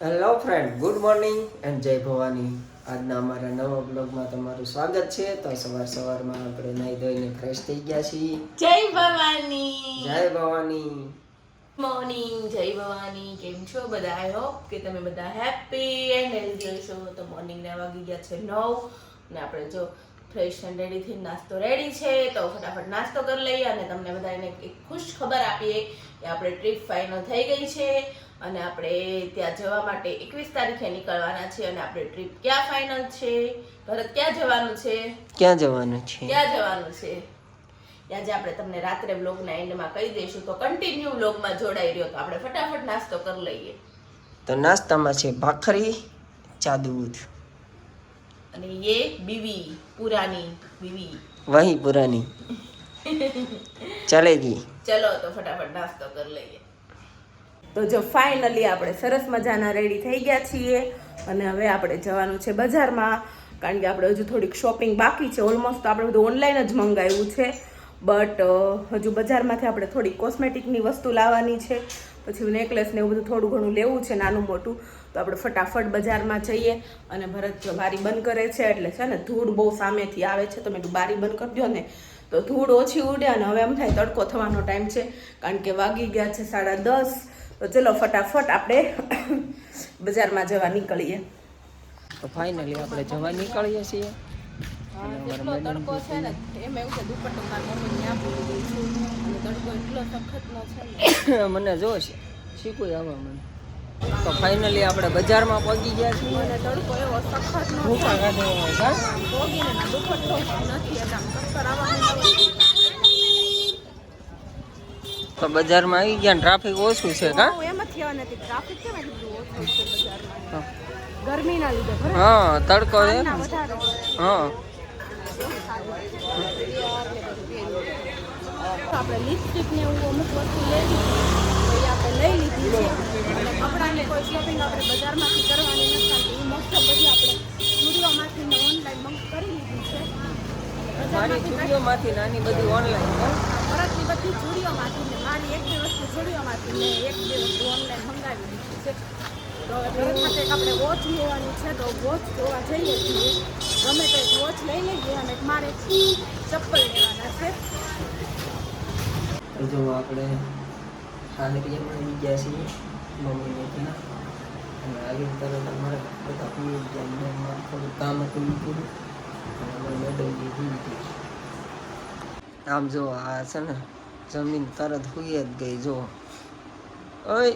Hello friend good morning and જય ભવાની આજના અમારા નવા બ્લોગમાં તમારું સ્વાગત છે. તો સવાર સવારમાં આપણે નાઈ ધોઈને ફ્રેશ થઈ ગયા છીએ. જય ભવાની જય ભવાની મોર્નિંગ જય ભવાની કેમ છો બધા? આઈ હોપ કે તમે બધા હેપી એન્ડ હેલ્ધી હશો. તો મોર્નિંગ ના વાગી ગયા છે નવ. અને આપણે જો ફ્રેશ એન્ડ રેડી થી નાસ્તો રેડી છે તો ફટાફટ નાસ્તો કરી લઈએ અને તમને બધાને એક ખુશ ખબર આપીએ કે આપણે ટ્રીપ ફાઇનલ થઈ ગઈ છે. અને આપણે ત્યાં જવા માટે એકવીસ તારીખે નીકળવાના છે અને આપણે ટ્રીપ ક્યાં ફાઇનલ છે? ભરત ક્યાં જવાનું છે? ક્યાં જવાનું છે? ક્યાં જવાનું છે? ત્યાં જે આપણે તમને રાત્રે વ્લોગના એન્ડમાં કહી દઈશું. તો કન્ટિન્યુ વ્લોગમાં જોડાઈ રહ્યો તો આપણે ફટાફટ નાસ્તો કરી લઈએ. તો નાસ્તામાં છે ભાખરી ચા દૂધ. અને એ બીવી પુરાની બીવી. વહી પુરાની. ચલેગી ચલો તો ફટાફટ નાસ્તો કરી લઈએ. તો જો ફાઇનલી આપણે સરસ મજાના રેડી થઈ ગયા છીએ અને હવે આપણે જવાનું છે બજારમાં, કારણ કે આપણે હજુ થોડીક શોપિંગ બાકી છે. ઓલમોસ્ટ આપણે બધું ઓનલાઈન જ મંગાવ્યું છે. બટ હજુ બજારમાંથી આપણે થોડી કોસ્મેટિકની વસ્તુ લાવવાની છે. પછી નેકલેસ ને એવું બધું થોડું ઘણું લેવું છે, નાનું મોટું. તો આપણે ફટાફટ બજારમાં જઈએ અને ભરત જો બારી બંધ કરે છે, એટલે છે ને ધૂળ બહુ સામેથી આવે છે. તો મેં બારી બંધ કરી દો ને, તો ધૂળ ઓછી ઉડે અને હવે એમ થાય તડકો થવાનો ટાઈમ છે. કારણ કે વાગી ગયા છે સાડા દસ. તો ચલો ફટાફટ આપણે બજારમાં જવા નીકળીએ. તો ફાઇનલી આપણે જવા નીકળીએ છીએ. તડકો છે ને એમ એવું છે દુપટ્ટો મારી મમ્મી ત્યાં ભૂલી ગઈ છું. અને તડકો એટલો સખતનો છે ને. મને જોશે શીખવું આવા મને. તો ફાઇનલી આપણે બજારમાં પહોંચી ગયા છીએ. અને તડકો એવો સખત નો ભૂકા કાઢે ભોગીને દુપટ્ટો નથી એટલે આમ ચક્કર આવવાનું તો બજારમાં આવી ગયા ટ્રાફિક ઓછું છે કા? એમ જ નથી. ટ્રાફિક કેમ એટલું ઓછું છે બજારમાં? ગરમીના લીધે હા તડકો છે. હા. આપણે લિપસ્ટિક ને એવું અમુક વસ્તુ લેવી તો એ આપણે લઈ લીધી છે. અને કપડાને કોઈ શોપિંગ આપણે બજારમાંથી કરવાની નથી. મોસ્ટ ઓફ બધી આપણે સ્ટુડિયોમાંથી ઓનલાઈન કરી લીધી છે. મારી ચૂડીઓમાંથી નાની બધી ઓનલાઈન ભરતની બધી ચૂડીઓમાંથી મારી એક બે વસ્તુ એક બે વસ્તુ ઓનલાઈન મંગાવી છે. તો ભરત માટે આપણે વોચ લેવાની છે તો વોચ જોવા જઈએ છીએ. ગમે તો વોચ લઈ લઈએ અને મારે ચપ્પલ લેવાના છે. તો જો આપણે ગયા છીએ મમ્મીને ત્યાં. અને આવી રીતે અમારે બધા ગયા. થોડું કામ હતું પૂરું આમ જો આ છે ને જમીન તરત હુઈ જ ગઈ જો. ઓય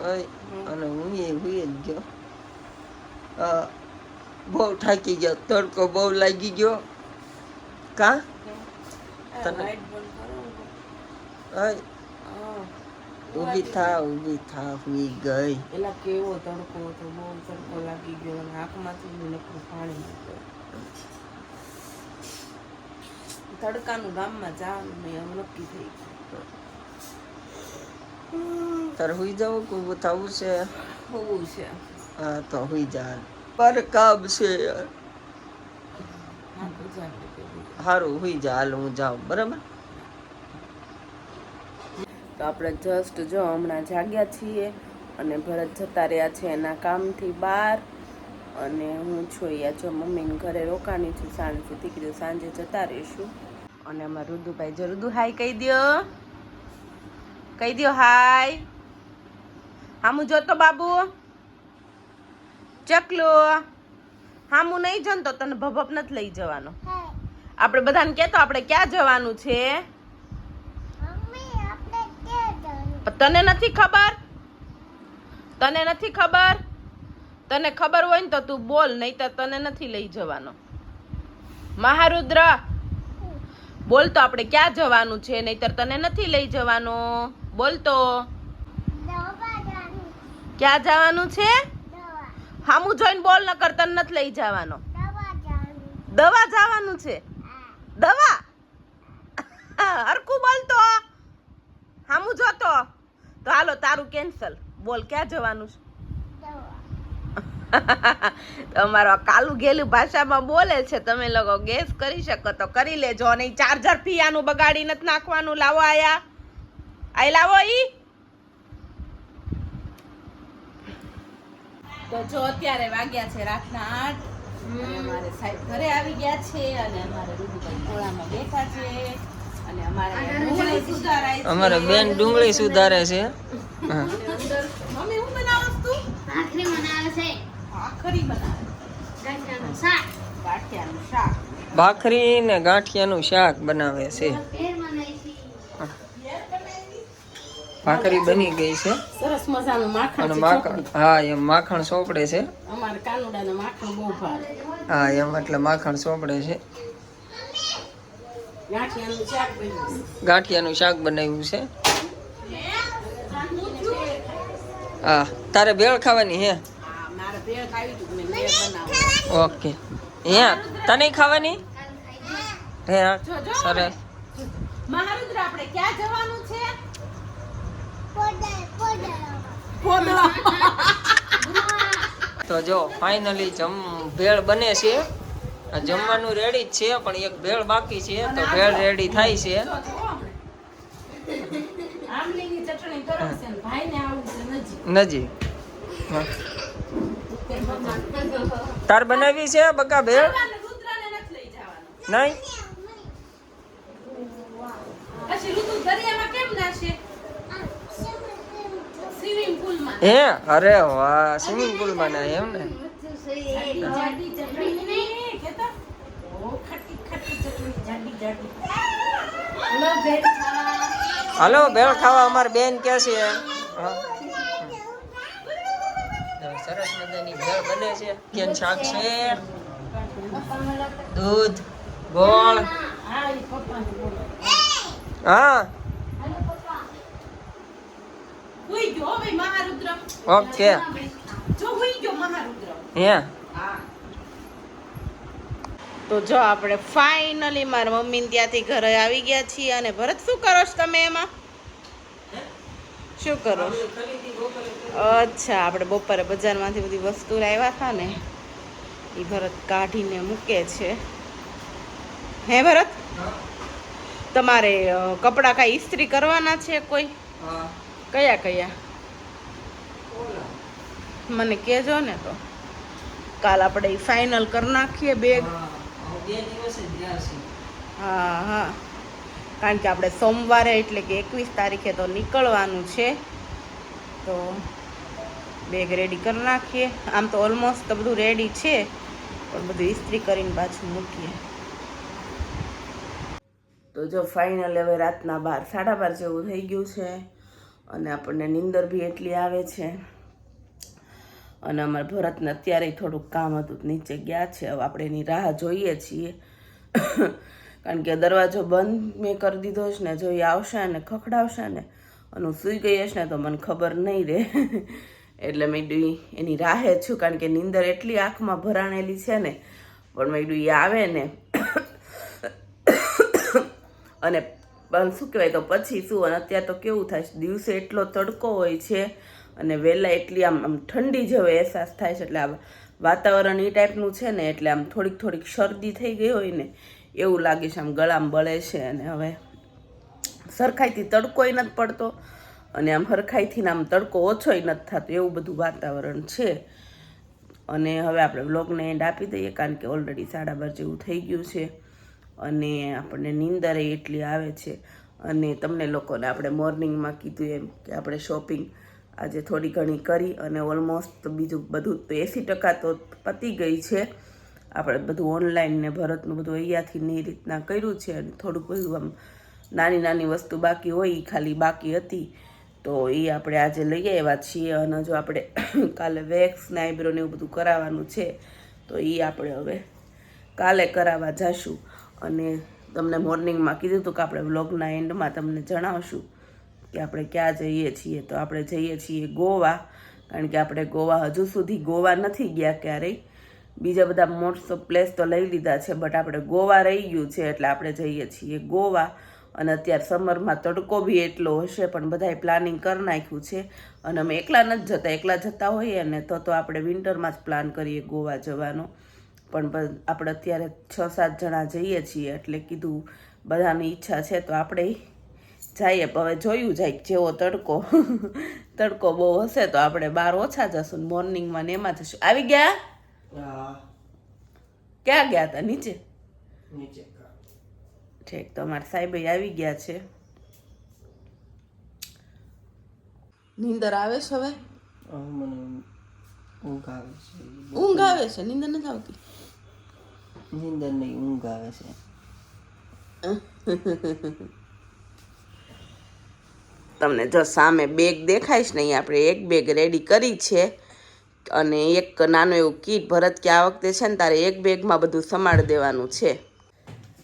ઓય અને હું એ હુઈ જ ગયો. બહુ થાકી ગયો તડકો બહુ લાગી ગયો. કા? તને ઓય. ઊભી થા ઊભી થા હુઈ ગઈ. એટલે કેવો તડકો હતો બહુ તડકો લાગી ગયો અને આંખમાંથી નકરું પાણી તડકાનું ગામમાં જવાનું મેં એમ નક્કી થઈ તારે હુઈ જવું કોઈ થવું છે? ગયું હોવું છે. હા તો હુઈ જા. પર કામ છે. યાર સારું હુઈ જા હાલ હું જાઉં બરાબર? તો આપણે જસ્ટ જો હમણાં જાગ્યા છીએ અને ભરત જતા રહ્યા છે એના કામથી બહાર અને હું છું અહીંયા જો મમ્મીને ઘરે રોકાણી છું સાંજ કીધું સાંજે જતા રહીશું. અને અમારા રુદુભાઈ જો રુદુ હાય કહી દો કહી દો હાય. હામુ જોતો બાબુ? ચકલો. હામુ નહીં જનતો તને ભભપ નથી લઈ જવાનો. આપણે બધાને કહેતો આપણે ક્યાં જવાનું છે પણ તને નથી ખબર? તને નથી ખબર? તને ખબર હોય ને તો તું બોલ નહીં તો તને નથી લઈ જવાનો. મહારુદ્ર બોલ તો આપણે ક્યાં જવાનું છે નહીતર તને નથી લઈ જવાનો. બોલ તો. ક્યાં જવાનું છે? હામું જોઈને બોલ નકર તને નથી લઈ જવાનો. દવા જવાનું છે? દવા? હરકું બોલ તો. હામું જોતો તો તારું કેન્સલ. બોલ ક્યાં જવાનું છે? અમારો કાલુ ગેલું ભાષામાં બોલે છે તમે લોકો ગેસ કરી શકો તો કરી લેજો અને ચાર્જર ફિયાનું બગાડી નથી નાખવાનું લાવો આયા. આઈ લાવો ઈ. તો જો અત્યારે વાગ્યા છે રાતના આઠ. અમારે સાહેબ ઘરે આવી ગયા છે અને અમારે રૂબુભાઈ ખોળામાં બેઠા છે. અમારે બેન ડુંગળી સુધારે છે. ભાખરી બનાવે છે. ભાખરી બનાવે. ગાંઠિયાનું શાક. ગાંઠિયાનું શાક. ભાખરી ને ગાંઠિયાનું શાક બનાવે છે. ફેર બનાવી છે. ભાખરી બની ગઈ છે. સરસ મજાનું માખણ અને માખણ હા એમ માખણ સોપડે છે. અમારે કાનુડાને માખણ બહુ ભાવે. હા એમ એટલે માખણ સોપડે છે. ગાંઠિયાનું શાક બનાવ્યું છે. હા તારે ભેળ ખાવાની હે? હા મારે ભેળ ખાવી હતું મેં ભેળ બનાવી. ઓકે. હે તને ખાવાની? હે સરસ. મહારુદ્ર આપણે ક્યાં જવાનું છે? તો જો ફાઇનલી જમ ભેળ બને છે. જમવાનું રેડી જ છે પણ એક ભેળ બાકી છે તો ભેળ રેડી થાય છે. જો, જો આપણે. આમલીની ચટણી કરો છે ને ભાઈને આવું છે નજીક. નજીક. તાર બનાવી છે બકા ભેળ? નહીં? હે? અરે વાહ સ્વિમિંગ પુલ બનાવે એમ ને? હાલો ભેળ ખાવા અમાર બેન કે છે હા. તો સરસ મજાની ભેળ બને છે કેન શાક છે દૂધ ગોળ હા ઈ પપ્પાને બોલો હા હુઈ ગયો ભાઈ મહારુદ્ર ઓકે જો હુઈ ગયો મહારુદ્ર હે હા તો જો આપણે ફાઇનલી મારા મમ્મી ત્યાંથી ઘરે આવી ગયા છીએ અને ભરત શું કરો છો તમે એમાં? શું કરો છો? અચ્છા આપણે બપોરે બજારમાંથી બધી વસ્તુ લાવ્યા હતા ને એ ભરત કાઢીને મૂકે છે. હે ભરત? તમારે કપડાં કાંઈ ઇસ્ત્રી કરવાના છે કોઈ? કયા કયા? મને કહેજો ને તો. કાલ આપણે ફાઇનલ કરી નાખીએ બેગ હા હા. કારણ કે આપણે સોમવારે એટલે કે એકવીસ તારીખે તો નીકળવાનું છે. તો બેગ રેડી કરી નાખીએ. આમ તો ઓલમોસ્ટ તો બધું રેડી છે, પણ બધું ઇસ્ત્રી કરીને પાછું મૂકીએ. તો જો ફાઇનલ હવે રાતના બાર, સાડા બાર જેવું થઈ ગયું છે. અને આપણને નીંદર બી એટલી આવે છે. અને અમારા ભરતને અત્યારે થોડુંક કામ હતું નીચે ગયા છે. હવે આપણે એની રાહ જોઈએ છીએ. કારણ કે દરવાજો બંધ મેં કરી દીધો છે ને જોઈએ આવશે ને, ખખડાવશે ને, અને હું સૂઈ ગઈ હશે ને, તો મને ખબર નહીં રહે. એટલે મેં એની રાહે છું, કારણ કે નીંદર એટલી આંખમાં ભરાણેલી છે ને. પણ મેં એ આવે ને. અને પણ શું કહેવાય, તો પછી શું, અને અત્યારે તો કેવું થાય દિવસે એટલો તડકો હોય છે અને વહેલા એટલી આમ આમ ઠંડી જેવો અહેસાસ થાય છે. એટલે આ વાતાવરણ એ ટાઈપનું છે ને, એટલે આમ થોડીક થોડીક શરદી થઈ ગઈ હોય ને, એવું લાગે છે આમ ગળામાં બળે છે. અને હવે સરખાઈથી તડકોય નથી પડતો અને આમ હરખાઈથી આમ તડકો ઓછોય નથી થતો, એવું બધું વાતાવરણ છે. અને હવે આપણે વ્લોગને એન્ડ આપી દઈએ, કારણ કે ઓલરેડી સાડા બાર જેવું થઈ ગયું છે. અને આપણને નીંદર એટલી આવે છે. અને તમને લોકોને આપણે મોર્નિંગમાં કીધું એમ કે આપણે શોપિંગ આજે થોડી ઘણી કરી અને ઓલમોસ્ટ બીજું બધું તો એંસી ટકા તો પતી ગઈ છે. આપણે બધું ઓનલાઈન ને ભરતનું બધું અહીંયાથી ને એ રીતના કર્યું છે અને થોડુંક બધું આમ નાની નાની વસ્તુ બાકી હોય એ ખાલી બાકી હતી. તો એ આપણે આજે લઈ આવ્યા છીએ અને જો આપણે કાલે વેક્સ ને આઈબ્રો ને એવું બધું કરાવવાનું છે, તો એ આપણે હવે કાલે કરાવવા જશું. અને તમને મોર્નિંગમાં કીધું હતું કે આપણે વ્લોગના એન્ડમાં તમને જણાવશું. કે આપણે ક્યાં જઈએ છીએ? તો આપણે જઈએ છીએ ગોવા, કારણ કે આપણે ગોવા હજુ સુધી ગોવા નથી ગયા ક્યારેય. બીજા બધા મોસ્ટ ઓફ પ્લેસ તો લઈ લીધા છે બટ આપણે ગોવા રહી ગયું છે, એટલે આપણે જઈએ છીએ ગોવા. અને અત્યારે સમરમાં તડકો બી એટલો હશે, પણ બધાએ પ્લાનિંગ કરી નાખ્યું છે. અને અમે એકલા નથી જતા, એકલા જતા હોઈએ ને, તો તો આપણે વિન્ટરમાં જ પ્લાન કરીએ ગોવા જવાનો. પણ આપણે અત્યારે છ સાત જણા જઈએ છીએ, એટલે કીધું બધાની ઈચ્છા છે, તો આપણે જઈએ પણ હવે જોયું જાય જેવો તડકો તડકો બહુ હશે તો આપણે બહાર ઓછા જશું ને મોર્નિંગમાં ને એમાં જશું. આવી ગયા? હા. ક્યાં ગયા હતા નીચે? નીચે ઠીક તો અમારા સાહેબ આવી ગયા છે. નીંદર આવે છે હવે? હવે ઊંઘ આવે છે. ઊંઘ આવે છે? નીંદર નથી આવતી? નીંદર નહીં ઊંઘ આવે છે. તમને જો સામે બેગ દેખાય છે નહીં આપણે એક બેગ રેડી કરી છે. અને એક નાનું એવું કીટ ભરત કે આ વખતે છે ને તારે એક બેગમાં બધું સમાડ દેવાનું છે.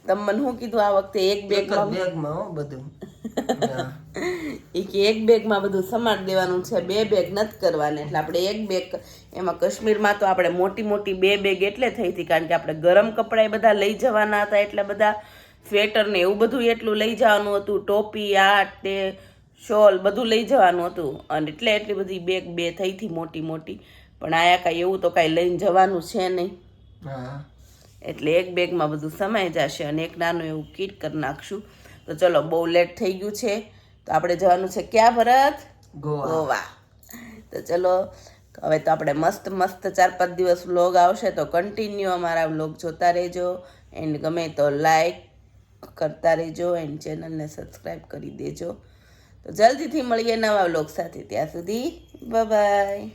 તમે મને શું કીધું આ વખતે એક બેગમાં બેગમાં બધું. એ કે એક બેગમાં બધું સમાડ દેવાનું છે બે બેગ નથી કરવાને. એટલે આપણે એક બેગ એમાં કાશ્મીરમાં તો આપણે મોટી મોટી બે બેગ એટલે થઈ હતી કારણ કે આપણે ગરમ કપડાં એ બધા લઈ જવાના હતા એટલે બધા સ્વેટર ને એવું બધું એટલું લઈ જવાનું હતું ટોપી આ તે શોલ બધું લઈ જવાનું હતું. અને એટલે એટલી બધી બેગ બે થઈ હતી મોટી મોટી. પણ આયા કાંઈ એવું તો કાંઈ લઈને જવાનું છે નહીં. હા. એટલે એક બેગમાં બધું સમાઈ જશે અને એક નાનું એવું કીટ કરી નાખશું. તો ચલો બહુ લેટ થઈ ગયું છે. તો આપણે જવાનું છે ક્યાં ભરત? ગોવા. ગોવા. તો ચલો હવે તો આપણે મસ્ત મસ્ત ચાર પાંચ દિવસ વ્લોગ આવશે તો કન્ટિન્યુ અમારા વ્લોગ જોતા રહેજો. એન્ડ ગમે તો લાઈક કરતા રહેજો એન્ડ ચેનલને સબસ્ક્રાઈબ કરી દેજો. તો જલ્દીથી મળીએ નવા વ્લોગ સાથે. ત્યાં સુધી બાય